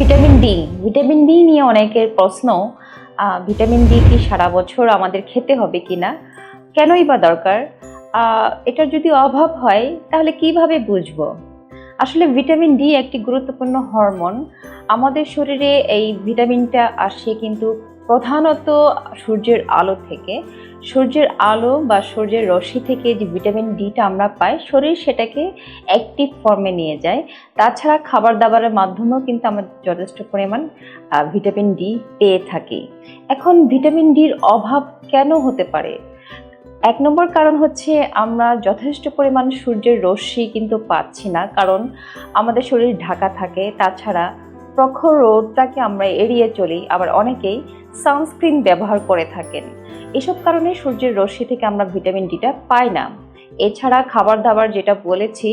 Vitamin D vitamin D নিয়ে অনেকের প্রশ্ন ভিটামিন ডি কি সারা বছর আমাদের খেতে হবে কি না কেনই বা দরকার? এটার যদি অভাব হয়, তাহলে কীভাবে বুঝব? আসলে ভিটামিন ডি একটি গুরুত্বপূর্ণ হরমোন। আমাদের শরীরে এই ভিটামিনটা আসে কিন্তু প্রধানত সূর্যের আলো থেকে, সূর্যের আলো বা সূর্যের রশ্মি থেকে যে ভিটামিন ডিটা আমরা পাই, শরীর সেটাকে অ্যাক্টিভ ফর্মে নিয়ে যায়। তাছাড়া খাবার দাবারের মাধ্যমেও কিন্তু আমরা যথেষ্ট পরিমাণ ভিটামিন ডি পেয়ে থাকি। এখন ভিটামিন ডির অভাব কেন হতে পারে? এক নম্বর কারণ হচ্ছে আমরা যথেষ্ট পরিমাণ সূর্যের রশ্মি কিন্তু পাচ্ছি না, কারণ আমাদের শরীর ঢাকা থাকে। তাছাড়া প্রখর রোদটাকে আমরা এড়িয়ে চলি। আবার অনেকেই সানস্ক্রিন ব্যবহার করে থাকেন। এসব কারণে সূর্যের রশ্মি থেকে আমরা ভিটামিন ডিটা পাই না। এছাড়া খাবার দাবার যেটা বলেছি,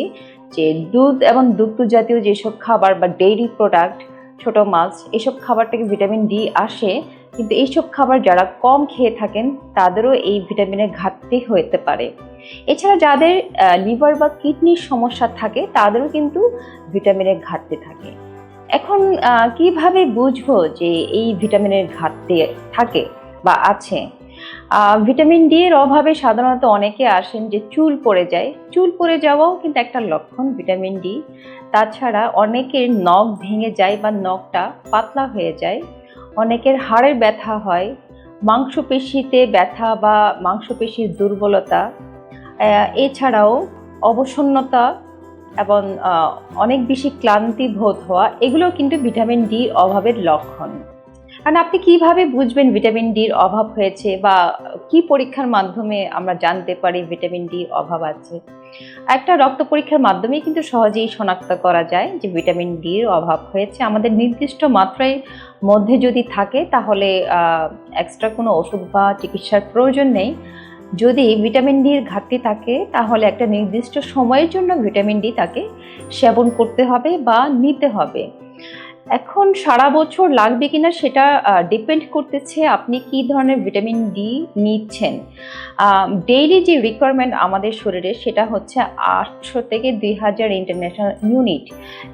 যে দুধ এবং দুগ্ধ জাতীয় যেসব খাবার বা ডেইরি প্রোডাক্ট ছোট মাছ, এসব খাবার থেকে ভিটামিন ডি আসে। কিন্তু এইসব খাবার যারা কম খেয়ে থাকেন, তাদেরও এই ভিটামিনের ঘাটতি হতে পারে। এছাড়া যাদের লিভার বা কিডনির সমস্যা থাকে, তাদেরও কিন্তু ভিটামিনের ঘাটতি থাকে। এখন কীভাবে বুঝব যে এই ভিটামিনের ঘাটতি থাকে বা আছে? ভিটামিন ডি এর অভাবে সাধারণত অনেকে আসেন যে চুল পড়ে যায়। চুল পড়ে যাওয়াও কিন্তু একটা লক্ষণ ভিটামিন ডি। তাছাড়া অনেকের নখ ভেঙে যায় বা নখটা পাতলা হয়ে যায়। অনেকের হাড়ের ব্যথা হয়, মাংসপেশিতে ব্যথা বা মাংসপেশির দুর্বলতা। এছাড়াও অবসন্নতা এবং অনেক বেশি ক্লান্তি বোধ হওয়া এগুলো কিন্তু ভিটামিন ডি অভাবের লক্ষণ। কারণ আপনি কীভাবে বুঝবেন ভিটামিন ডির অভাব হয়েছে বা কি পরীক্ষার মাধ্যমে আমরা জানতে পারি ভিটামিন ডির অভাব আছে? একটা রক্ত পরীক্ষার মাধ্যমেই কিন্তু সহজেই শনাক্ত করা যায় যে ভিটামিন ডির অভাব হয়েছে। আমাদের নির্দিষ্ট মাত্রায় মধ্যে যদি থাকে, তাহলে এক্সট্রা কোনো ওষুধ বা চিকিৎসার প্রয়োজন নেই। যদি ভিটামিন ডির ঘাটতি থাকে, তাহলে একটা নির্দিষ্ট সময়ের জন্য ভিটামিন ডি তাকে সেবন করতে হবে বা নিতে হবে। এখন সারা বছর লাগবে কিনা সেটা ডিপেন্ড করতেছে আপনি কি ধরনের ভিটামিন ডি নিচ্ছেন। ডেইলি যে রিকোয়ারমেন্ট আমাদের শরীরে সেটা হচ্ছে আটশো থেকে দুই হাজার ইন্টারন্যাশনাল ইউনিট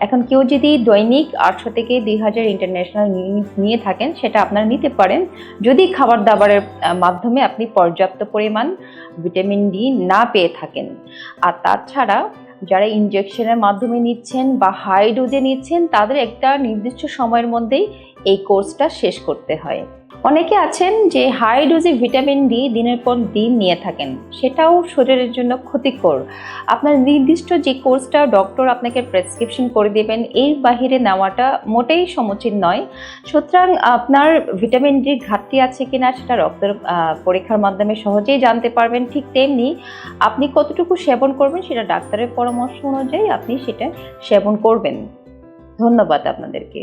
এখন কেউ যদি দৈনিক আটশো থেকে দুই হাজার ইন্টারন্যাশনাল ইউনিট নিয়ে থাকেন, সেটা আপনারা নিতে পারেন। যদি খাবার দাবারের মাধ্যমে আপনি পর্যাপ্ত পরিমাণ ভিটামিন ডি না পেয়ে থাকেন। আর তাছাড়া যারা ইনজেকশনের মাধ্যমে নিচ্ছেন বা হাই ডোজে নিচ্ছেন, তাদের একটা নির্দিষ্ট সময়ের মধ্যেই এই কোর্সটা শেষ করতে হয়। অনেকে আছেন যে হাই ডোজে ভিটামিন ডি দিনের পর দিন নিয়ে থাকেন। সেটাও শরীরের জন্য ক্ষতিকর। আপনার নির্দিষ্ট যে কোর্সটা ডক্টর আপনাকে প্রেসক্রিপশন করে দেবেন, এর বাহিরে নেওয়াটা মোটেই সমুচিত নয়। সুতরাং আপনার ভিটামিন ডির ঘাটতি আছে কিনা সেটা রক্তের পরীক্ষার মাধ্যমে সহজেই জানতে পারবেন। ঠিক তেমনি আপনি কতটুকু সেবন করবেন সেটা ডাক্তারের পরামর্শ অনুযায়ী আপনি সেটা সেবন করবেন। ধন্যবাদ আপনাদেরকে।